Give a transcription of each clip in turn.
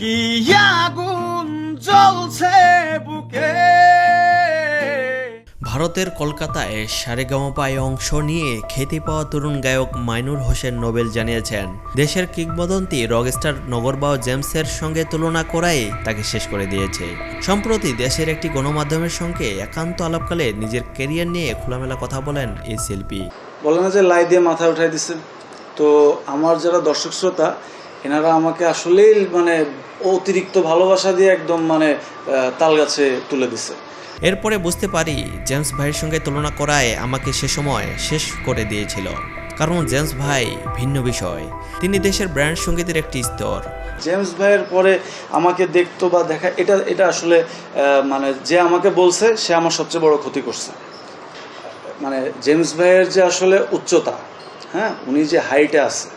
কি আগুন জ্বলছে বুকে? ভারতের কলকাতায় সারেগামাপায় অংশ নিয়ে খ্যাতি পাওয়া তরুণ গায়ক মাইনুর হোসেন নোবেল জানিয়েছেন। দেশের কিংবদন্তি রকস্টার নগরবাও জেমসের সঙ্গে তুলনা করাই তাকে শেষ করে দিয়েছে। সম্প্রতি দেশের একটি গণমাধ্যমের সঙ্গে একান্ত আলাপকালে নিজের ক্যারিয়ার নিয়ে খোলামেলা কথা বলেন এই শিল্পী বলে না যে লাই দিয়ে মাথা উঠাই দিছে। তো আমার যারা দর্শক শ্রোতা এনারা আমাকে আসলেই মানে অতিরিক্ত ভালোবাসা দিয়ে একদম মানে তাল গাছে তুলে দিছে। এরপরে বুঝতে পারি জেমস ভাইয়ের সঙ্গে তুলনা করায় আমাকে সে সময় শেষ করে দিয়েছিল। কারণ জেমস ভাই ভিন্ন বিষয়। তিনি দেশের ব্র্যান্ড সঙ্গীতের একটি স্তর। জেমস ভাইয়ের পরে আমাকে দেখতো বা দেখা এটা এটা আসলে মানে যে আমাকে বলছে সে আমার সবচেয়ে বড় ক্ষতি করছে। মানে জেমস ভাইয়ের যে আসলে উচ্চতা হ্যাঁ উনি যে হাইটে আছে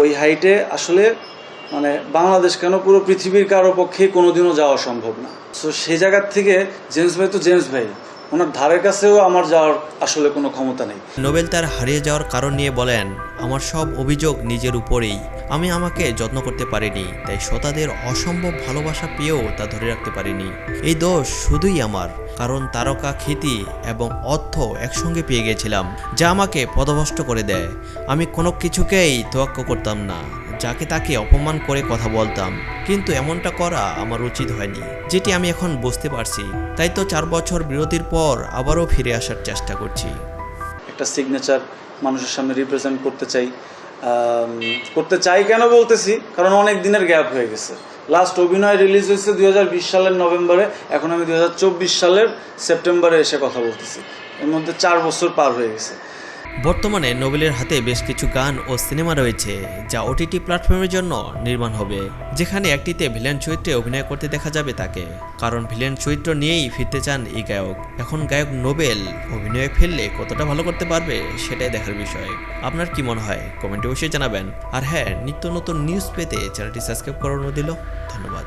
ওই হাইটে আসলে মানে বাংলাদেশ কেন পুরো পৃথিবীর কারও পক্ষে কোনোদিনও যাওয়া সম্ভব না। সো সেই জায়গার থেকে জেমস ভাই তো জেমস ভাই, ওনার ধারের কাছেও আমার যাওয়ার আসলে কোনো ক্ষমতা নেই। নোবেল তার হারিয়ে যাওয়ার কারণ নিয়ে বলেন, আমার সব অভিযোগ নিজের উপরেই। আমি আমাকে যত্ন করতে পারিনি, তাই শ্রোতাদের অসম্ভব ভালোবাসা পেয়েও তা ধরে রাখতে পারিনি। এই দোষ শুধুই আমার। কারণ তারকা খ্যাতি এবং অর্থ একসঙ্গে পেয়ে গেছিলাম, যা আমাকে পদভষ্ট করে দেয়। আমি কোনো কিছুকেই তোয়াক্ক করতাম না, যাকে তাকে অপমান করে কথা বলতাম। কিন্তু এমনটা করা আমার উচিত হয়নি, যেটি আমি এখন বুঝতে পারছি। তাই তো চার বছর বিরতির পর আবারও ফিরে আসার চেষ্টা করছি। একটা সিগনেচার মানুষের সামনে রিপ্রেজেন্ট করতে চাই করতে চাই কেন বলতেছি? কারণ অনেক দিনের গ্যাপ হয়ে গেছে। লাস্ট অভিনয় রিলিজ হয়েছে দুই হাজার বিশ সালের নভেম্বরে। এখন আমি দুই হাজার চব্বিশ সালের সেপ্টেম্বরে এসে কথা বলতেছি। এর মধ্যে চার বছর পার হয়ে গেছে। বর্তমানে নোবেলের হাতে বেশ কিছু গান ও সিনেমা রয়েছে, যা ওটিটি প্ল্যাটফর্মের জন্য নির্মাণ হবে, যেখানে একটিতে ভিলেন চরিত্রে অভিনয় করতে দেখা যাবে তাকে। কারণ ভিলেন চরিত্র নিয়েই ফিরতে চান এই গায়ক। এখন গায়ক নোবেল অভিনয়ে ফেললে কতটা ভালো করতে পারবে, সেটাই দেখার বিষয়। আপনার কি মনে হয়? কমেন্টে অবশ্যই জানাবেন। আর হ্যাঁ নিত্য নতুন নিউজ পেতে চ্যানেলটি সাবস্ক্রাইব করানো দিল ধন্যবাদ।